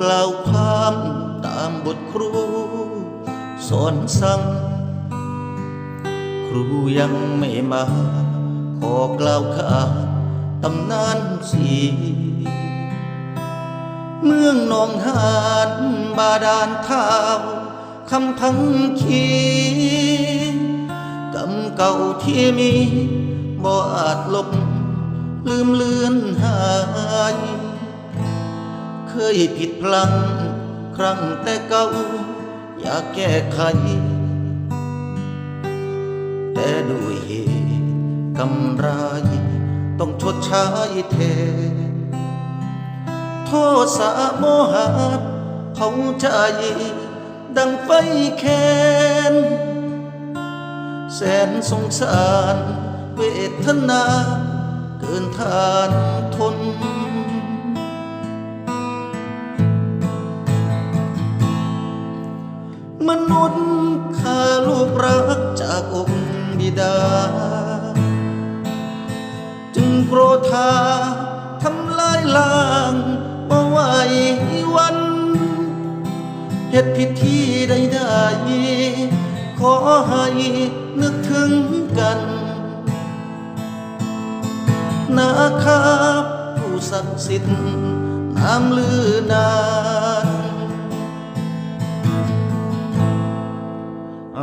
กล่าวความตามบทครู สอนสั่งครูยังไม่มา ขอกล่าวขาตำนานสีเมืองนองหานบาดาลเท้าคำพังคีกำเก่าที่มีบ่อาจลบ ลืมเลือนหาย เคยผิดพลังครั้งแต่เก่าอยากแก้ไข แต่ด้วยเหตุกำไรต้องชดใช้แทนโทษสะโมหะเผาใจ ดังไฟแค้นแสนสงสารเวทนา เกินทาน รักจากอกบิดา จึงโกรธาทำลายล้างบ่ไหววันเหตุผิดที่ใดๆขอให้นึกถึงกันนะครับผู้ศักดิ์สิทธิ์น้ำลือนา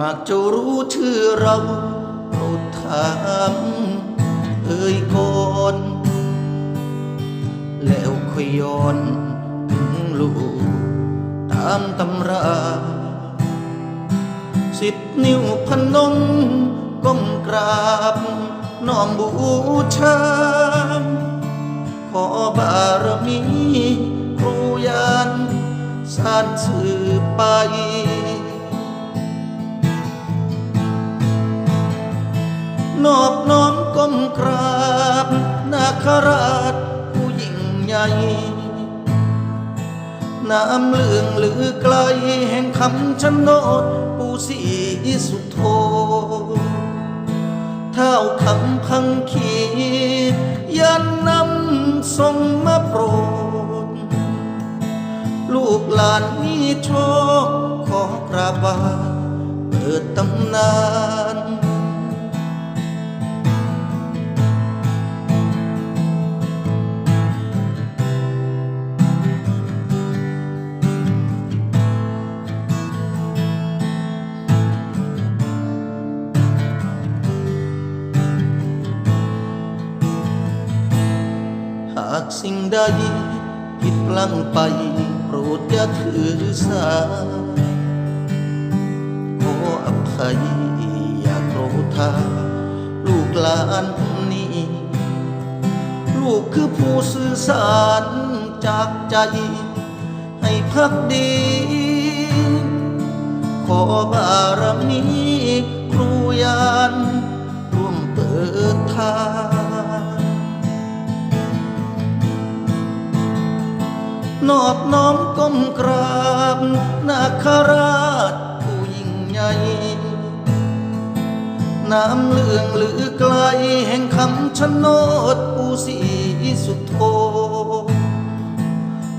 ากเจ้ารู้ชื่อเราโปรดถามเอ่ยก่อนแล้วค่อยย้อนถึงลูกตามตำราสิบนิ้วพนมก้มกราบน้อมบูชาขอบารมีครูยานสานสืบไป ก้มกราบนาคราชผู้ยิ่งใหญ่น้ำเลืองหรือไกลแห่งคำชะโนดปูสีสุโธเท้าคำพังขียันนำทรงมาโปรด ลูกหลานมีโชคขอกราบาเปิดตำนานากสิ่งใดผิดพลั้งไปโปรดอย่าถือสาขออภัยอย่าโกรธาลูกหลานนี้ ลูกคือผู้สื่อสารจากใจ ให้พักดี ขอบารมี อบน้อมก้มกราบนาคราชผู้ยิ่งใหญ่ น้ำเลืองหรือไกลแห่งคำชะโนดปูสีสุดโท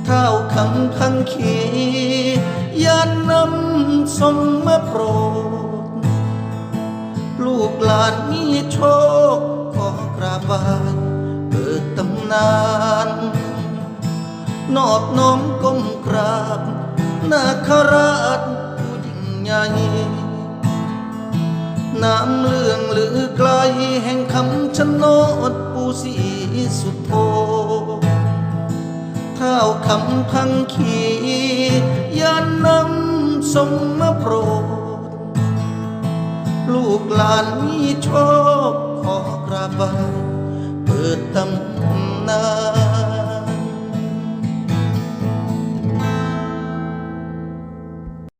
เท้าคำพังขียานนำทรงมาโปรดลูกหลานมีโชคขอกราบไหว้เปิดตำนาน นอบน้อมก้มกราบนาคราชผู้ยิ่งใหญ่น้ำเลืองหรือไกลแห่งคำชะโนดปูสีสุโธเท้าคำพังขียานนำทรงมาโปรด ลูกหลานมีโชคขอกราบไหว้เปิดตำ